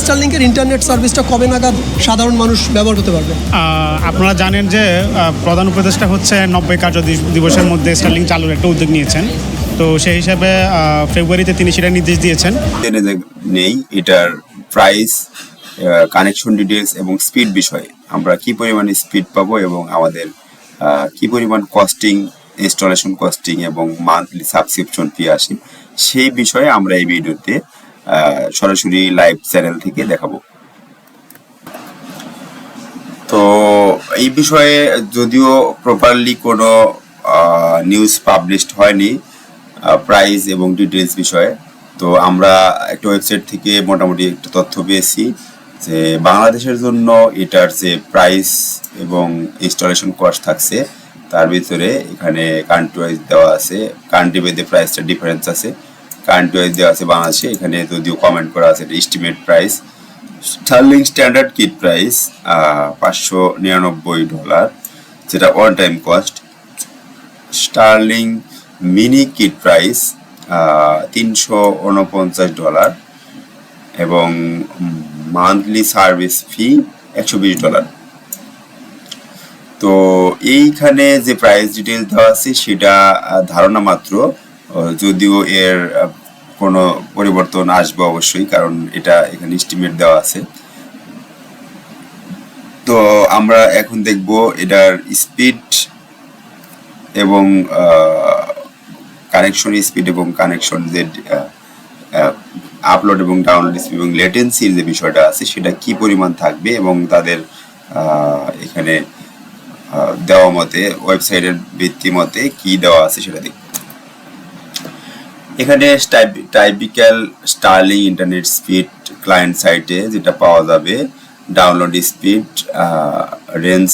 স্টারলিংকের internet সার্ভিসটা কবে নাগাদ সাধারণ মানুষ ব্যবহার করতে পারবে? আপনারা জানেন যে প্রধান উপদেষ্টা হচ্ছে নব্বই কার্য দিবসের মধ্যে স্টার্লিং চালুর একটা উদ্যোগ নিয়েছেন। তো সেই হিসাবে ফেব্রুয়ারিতে তিনি সেটা নির্দেশ দিয়েছেন। নেই। এটার প্রাইস কানেকশন ডিটেলস এবং স্পিড বিষয়ে আমরা কি পরিমাণে স্পিড পাবো এবং আমাদের কি পরিমাণ কস্টিং ইনস্টলেশন কস্টিং এবং মান্থলি সাবস্ক্রিপশন ফি আসে সেই বিষয়ে আমরা এই ভিডিওতে সরাসরি লাইভ চ্যানেল থেকে দেখাবো। তো এই বিষয়ে যদিও প্রপারলি কোনো নিউজ পাবলিশড হয়নি প্রাইস এবং ডিটেলস বিষয়ে, তো আমরা একটা ওয়েবসাইট থেকে মোটামুটি একটা তথ্য পেয়েছি যে বাংলাদেশের জন্য এটার যে প্রাইস এবং ইনস্টলেশন কস্ট থাকছে, তার ভিতরে এখানে কান্ট্রি ওয়াইজ দেওয়া আছে কান্ট্রি বেদে প্রাইসটা ডিফারেন্স আছে। কান্ট্রি ওয়াইজ দেওয়া আছে বাংলাদেশে, এখানে যদিও কমেন্ট করা আছে estimate price Starlink standard kit price পাঁচশো নিরানব্বই ডলার যেটা one time cost Starlink mini kit price তিনশো উনপঞ্চাশ ডলার এবং মান্থলি সার্ভিস ফি একশো বিশ ডলার তো এইখানে যে প্রাইস ডিটেল দেওয়া আছে, সেটা ধারণা মাত্র যদিও এর কোনো পরিবর্তন আসবে অবশ্যই, কারণ এটা এখানে এস্টিমেট দেওয়া আছে। তো আমরা এখন দেখব এটার স্পিড এবং কানেকশন স্পিড এবং কানেকশন যে আপলোড এবং ডাউনলোড স্পিড এবং লেটেন্সির যে বিষয়টা আছে, সেটা কি পরিমাণ থাকবে এবং তাদের এখানে দেওয়া মতে ওয়েবসাইটের ভিত্তি মতে কি দেওয়া আছে সেটা দেখব। এখানে typical Starlink internet speed client সাইটে যেটা পাওয়া যাবে download speed range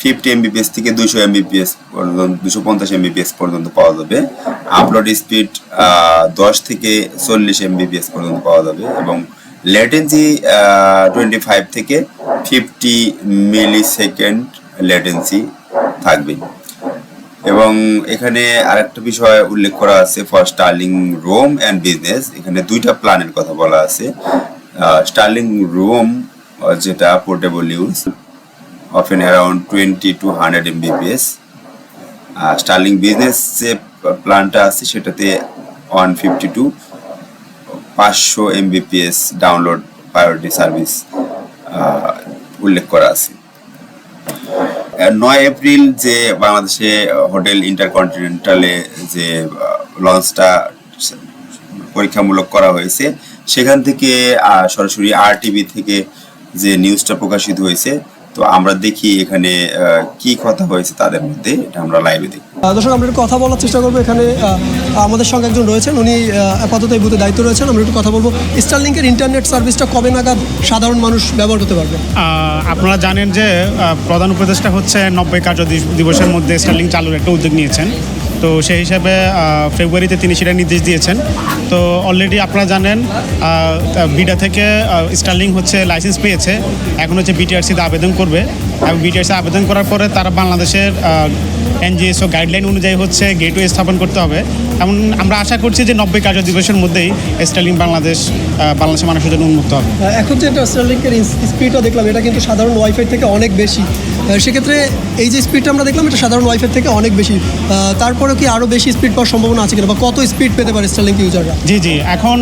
fifty Mbps থেকে দুশো এমবিপিএস পর্যন্ত দুশো পঞ্চাশ এমবিপিএস পর্যন্ত পাওয়া যাবে। আপলোড স্পিড দশ থেকে চল্লিশ এমবিপিএস পর্যন্ত পাওয়া যাবে এবং লেটেন্সি টোয়েন্টি ফাইভ থেকে ফিফটি মিলি সেকেন্ড লেটেন্সি থাকবে। এবং এখানে আরেকটা বিষয় উল্লেখ করা আছে for Starlink roam and business এখানে দুইটা প্ল্যানের কথা বলা আছে। স্টার্লিং রোম যেটা portable use often around twenty to hundred M Mbps Starlink business যে প্ল্যানটা আছে সেটাতে ওয়ান ফিফটি টু পাঁচশো M Mbps download priority service উল্লেখ করা আছে। নয় এপ্রিল যে বাংলাদেশে হোটেল ইন্টারকন্টিনেন্টালে যে লঞ্চটা পরীক্ষামূলক করা হয়েছে, সেখান থেকে সরাসরি আর টিভি থেকে যে নিউজটা প্রকাশিত হয়েছে তো আমরা দেখি এখানে কি কথা হয়েছে তাদের মধ্যে এটা আমরা লাইভে দেখি। দর্শক আমরা একটু কথা বলার চেষ্টা করব। এখানে আমাদের সঙ্গে একজন রয়েছেন। উনি আপাতত এই বুথে দায়িত্ব রয়েছেন। আমরা একটু কথা বলব স্টারলিংকের ইন্টারনেট সার্ভিসটা কবে নাগাদ সাধারণ মানুষ ব্যবহার করতে পারবে? আহ, আপনারা জানেন যে প্রধান উপদেষ্টা হচ্ছে নব্বই কার্য দিবসের মধ্যে স্টারলিং চালুর একটা উদ্যোগ নিয়েছেন। তো সেই হিসাবে ফেব্রুয়ারিতে তিনি সেটা নির্দেশ দিয়েছেন। তো অলরেডি আপনারা জানেন বিডা থেকে স্টার্লিং হচ্ছে লাইসেন্স পেয়েছে। এখন হচ্ছে বিটিআরসিতে আবেদন করবে। এবং বিটিআরসি আবেদন করার পরে তারা বাংলাদেশের এনজিএসও গাইডলাইন অনুযায়ী হচ্ছে গেটওয়ে স্থাপন করতে হবে। এমন আমরা আশা করছি যে নব্বই কার্য দিবসের মধ্যেই স্টার্লিং বাংলাদেশ বাংলাদেশের মানুষের জন্য উন্মুক্ত হবে। এখন যে এটা স্টারলিংকের স্পিডটা দেখলাম এটা কিন্তু সাধারণ ওয়াইফাই থেকে অনেক বেশি। সেক্ষেত্রে এই যে স্পিডটা আমরা দেখলাম এটা সাধারণ ওয়াইফাই থেকে অনেক বেশি। তারপরেও কি আরও বেশি স্পিড পাওয়ার সম্ভাবনা আছে কিনা বা কত স্পিড পেতে পারে স্টারলিংক ইউজাররা জি জি। এখন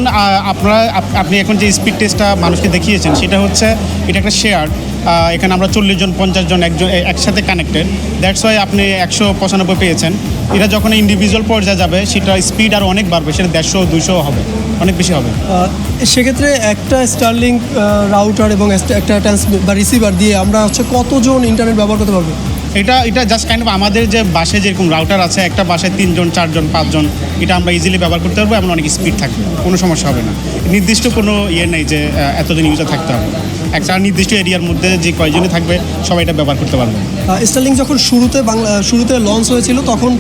আপনারা আপ- আপনি এখন যে স্পিড টেস্টটা মানুষকে দেখিয়েছেন সেটা হচ্ছে এটা একটা শেয়ার এখানে আমরা চল্লিশ জন পঞ্চাশ জন একজন একসাথে কানেক্টেড দ্যাটস ওয়াই আপনি একশো পঁচানব্বই পেয়েছেন। এটা যখন ইন্ডিভিজুয়াল পর্যায়ে যাবে সেটা স্পিড আর অনেক বাড়বে সেটা দেড়শো দুশো হবে অনেক বেশি হবে। সেক্ষেত্রে একটা স্টারলিংক রাউটার এবং একটা- ট্রান্স বা রিসিভার দিয়ে আমরা হচ্ছে কতজন ইন্টারনেট ব্যবহার করতে পারব? এটা এটা জাস্ট কাইন্ড অফ আমাদের যে বাসে যেরকম রাউটার আছে একটা বাসায় তিনজন চারজন পাঁচজন এটা আমরা ইজিলি ব্যবহার করতে পারব এমন অনেক স্পিড থাকবে কোনো সমস্যা হবে না। নির্দিষ্ট কোনো ইয়ে নেই যে এতজন ইউজার থাকতে হবে। একটা নির্দিষ্ট এরিয়ার মধ্যে যে কয়জনই থাকবে সবাই এটা ব্যবহার করতে পারবে। স্টারলিংক যখন শুরুতে বাংলা শুরুতে লঞ্চ হয়েছিল তখন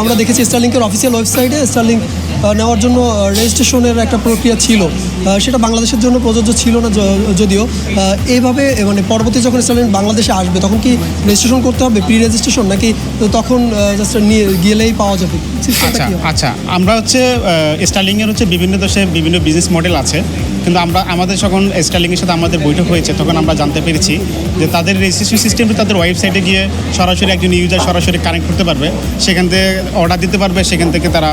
আমরা দেখেছি স্টারলিংকের অফিসিয়াল ওয়েবসাইটে স্টারলিংক নেওয়ার জন্য রেজিস্ট্রেশনের একটা প্রক্রিয়া ছিল। সেটা বাংলাদেশের জন্য প্রযোজ্য ছিল না যদিও এইভাবে মানে পরবর্তী যখন স্টারলিংক বাংলাদেশে আসবে তখন কি রেজিস্ট্রেশন করতে হবে? প্রি রেজিস্ট্রেশন নাকি তখন জাস্ট নিয়ে গেলেই পাওয়া যাবে? আচ্ছা আচ্ছা আমরা হচ্ছে স্টার্লিংয়ের হচ্ছে বিভিন্ন দেশে বিভিন্ন বিজনেস মডেল আছে। কিন্তু আমরা, আমাদের যখন স্টার্লিংয়ের সাথে আমাদের বৈঠক হয়েছে, তখন আমরা জানতে পেরেছি যে তাদের রেজিস্ট্রেশন সিস্টেমটি তাদের ওয়েবসাইটে গিয়ে সরাসরি একজন ইউজার সরাসরি কানেক্ট করতে পারবে, সেখান থেকে অর্ডার দিতে পারবে, সেখান থেকে তারা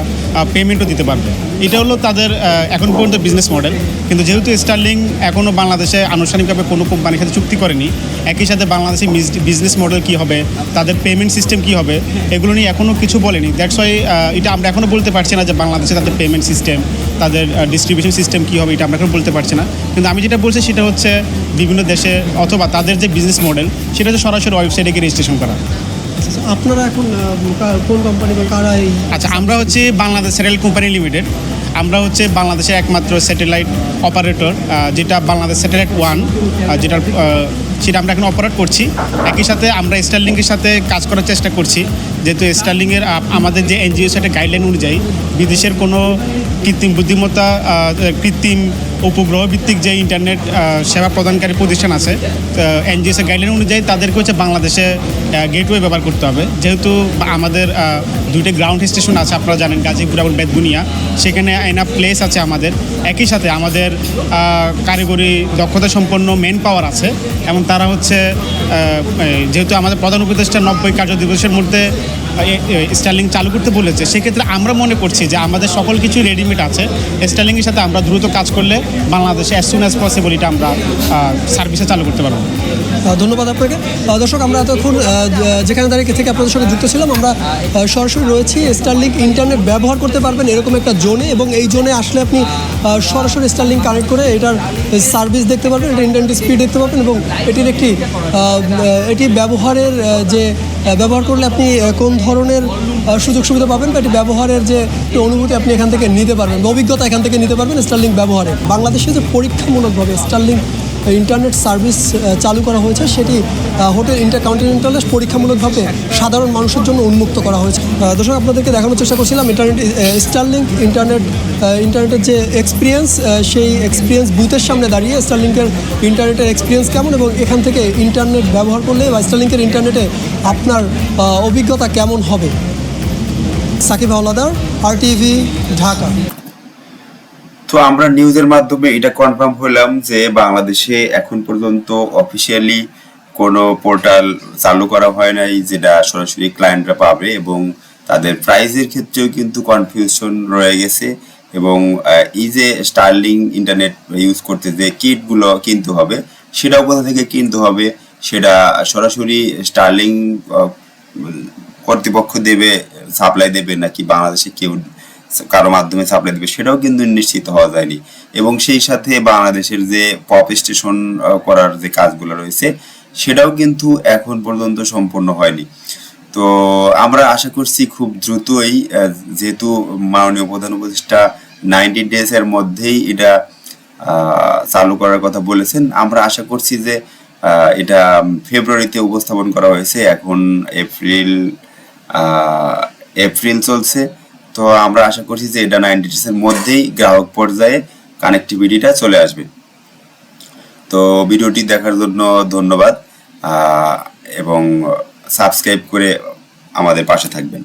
পেমেন্টও দিতে পারবে। এটা হলো তাদের এখন পর্যন্ত বিজনেস মডেল কিন্তু যেহেতু স্টার্লিং এখনও বাংলাদেশে আনুষ্ঠানিকভাবে কোনো কোম্পানির সাথে চুক্তি করেনি, একই সাথে বাংলাদেশি বিজনেস মডেল কী হবে, তাদের পেমেন্ট সিস্টেম কী হবে, এগুলো নিয়ে এখনও কিছু বলেনি। দ্যাটস ওয়াই এটা আমরা এখনও বলতে পারছি না যে বাংলাদেশে তাদের পেমেন্ট সিস্টেম তাদের ডিস্ট্রিবিউশন সিস্টেম কী হবে, এটা আমরা এখন বলতে পারছি না। কিন্তু আমি যেটা বলছি সেটা হচ্ছে বিভিন্ন দেশে অথবা তাদের যে বিজনেস মডেল সেটা হচ্ছে সরাসরি ওয়েবসাইটে গিয়ে রেজিস্ট্রেশন করা। আচ্ছা, আপনারা এখন কোন কোম্পানি বা কারা আচ্ছা আমরা হচ্ছে বাংলাদেশ স্যাটেলাইট কোম্পানি লিমিটেড আমরা হচ্ছে বাংলাদেশের একমাত্র স্যাটেলাইট অপারেটর যেটা বাংলাদেশ স্যাটেলাইট ওয়ান যেটা সেটা আমরা এখন অপারেট করছি। একই সাথে আমরা স্টারলিংকের সাথে কাজ করার চেষ্টা করছি। যেহেতু স্টারলিংয়ের আমাদের যে এনজিও সেটা গাইডলাইন অনুযায়ী বিদেশের কোনো কৃত্রিম বুদ্ধিমত্তা কৃত্রিম উপগ্রহ ভিত্তিক যে ইন্টারনেট সেবা প্রদানকারী প্রতিষ্ঠান আছে এনজিওসের গাইডলাইন অনুযায়ী তাদেরকে হচ্ছে বাংলাদেশে গেটওয়ে ব্যবহার করতে হবে। যেহেতু আমাদের দুইটা গ্রাউন্ড স্টেশন আছে, আপনারা জানেন গাজীপুর এবং বেদগুনিয়া সেখানে এনা প্লেস আছে আমাদের। একই সাথে আমাদের কারিগরি দক্ষতা সম্পন্ন মেন পাওয়ার আছে, এবং তারা হচ্ছে যেহেতু আমাদের প্রধান উপদেষ্টা নব্বই কার্য দিবসের মধ্যে স্টার্লিং চালু করতে বলেছে, সেক্ষেত্রে আমরা মনে করছি যে আমাদের সকল কিছু রেডিমেড আছে। স্টাইলিংয়ের সাথে আমরা দ্রুত কাজ করলে বাংলাদেশে অ্যাজ সুন অ্যাজ পসিবল এটা আমরা সার্ভিসে চালু করতে পারব। ধন্যবাদ আপনাকে। দর্শক, আমরা এতক্ষণ যেখানে দাঁড়িয়ে থেকে আপনাদের সঙ্গে যুক্ত ছিলাম, আমরা সরাসরি রয়েছি। স্টারলিংক ইন্টারনেট ব্যবহার করতে পারবেন এরকম একটা জোনে, এবং এই জোনে আসলে আপনি সরাসরি স্টারলিংক কানেক্ট করে এটার সার্ভিস দেখতে পারবেন, এটা ইন্টারনেট স্পিড দেখতে পারবেন, এবং এটির একটি এটি ব্যবহারের যে ব্যবহার করলে আপনি কোন ধরনের সুযোগ সুবিধা পাবেন বা এটি ব্যবহারের যে অনুভূতি আপনি এখান থেকে নিতে পারবেন অভিজ্ঞতা এখান থেকে নিতে পারবেন স্টার্লিং ব্যবহারে। বাংলাদেশে যে পরীক্ষামূলকভাবে স্টারলিংক ইন্টারনেট সার্ভিস চালু করা হয়েছে। সেটি হোটেল ইন্টারকন্টিনেন্টালে পরীক্ষামূলকভাবে সাধারণ মানুষের জন্য উন্মুক্ত করা হয়েছে। দর্শক, আপনাদেরকে দেখানোর চেষ্টা করছিলাম ইন্টারনেট স্টারলিংক ইন্টারনেট ইন্টারনেটের যে এক্সপিরিয়েন্স সেই এক্সপিরিয়েন্স বুথের সামনে দাঁড়িয়ে স্টারলিংকের ইন্টারনেটের এক্সপিরিয়েন্স কেমন এবং এখান থেকে ইন্টারনেট ব্যবহার করলে বা স্টারলিংকের ইন্টারনেটে আপনার অভিজ্ঞতা কেমন হবে? Sakib Howlader R TV Dhaka. তো আমরা নিউজের মাধ্যমে এটা কনফার্ম হলাম যে বাংলাদেশে এখন পর্যন্ত অফিসিয়ালি কোনো পোর্টাল চালু করা হয় নাই যেটা সরাসরি ক্লায়েন্টরা পাবে এবং তাদের প্রাইসের ক্ষেত্রেও কিন্তু কনফিউশন রয়ে গেছে এবং এই যে স্টার্লিং ইন্টারনেট ইউজ করতে যে কিটগুলো কিনতে হবে, সেটাও কোথা থেকে কিনতে হবে, সেটা সরাসরি স্টার্লিং কর্তৃপক্ষ দেবে সাপ্লাই দেবে নাকি বাংলাদেশে কেউ কারও মাধ্যমে সাপ্লাই দেবে, সেটাও কিন্তু নিশ্চিত হওয়া যায়নি। এবং সেই সাথে বাংলাদেশের যে পপ স্টেশন করার যে কাজগুলো রয়েছে, সেটাও কিন্তু এখন পর্যন্ত সম্পূর্ণ হয়নি। তো আমরা আশা করছি খুব দ্রুতই যেহেতু মাননীয় প্রধান উপদেষ্টা নাইনটি ডেজ এর মধ্যেই এটা চালু করার কথা বলেছেন, আমরা আশা করছি যে এটা ফেব্রুয়ারিতে উপস্থাপন করা হয়েছে, এখন এপ্রিল এপ্রিল চলছে। তো আমরা আশা করছি যে এটা নাইনটি এর মধ্যেই গ্রাহক পর্যায়ে কানেক্টিভিটিটা চলে আসবে। তো ভিডিওটি দেখার জন্য ধন্যবাদ এবং সাবস্ক্রাইব করে আমাদের পাশে থাকবেন।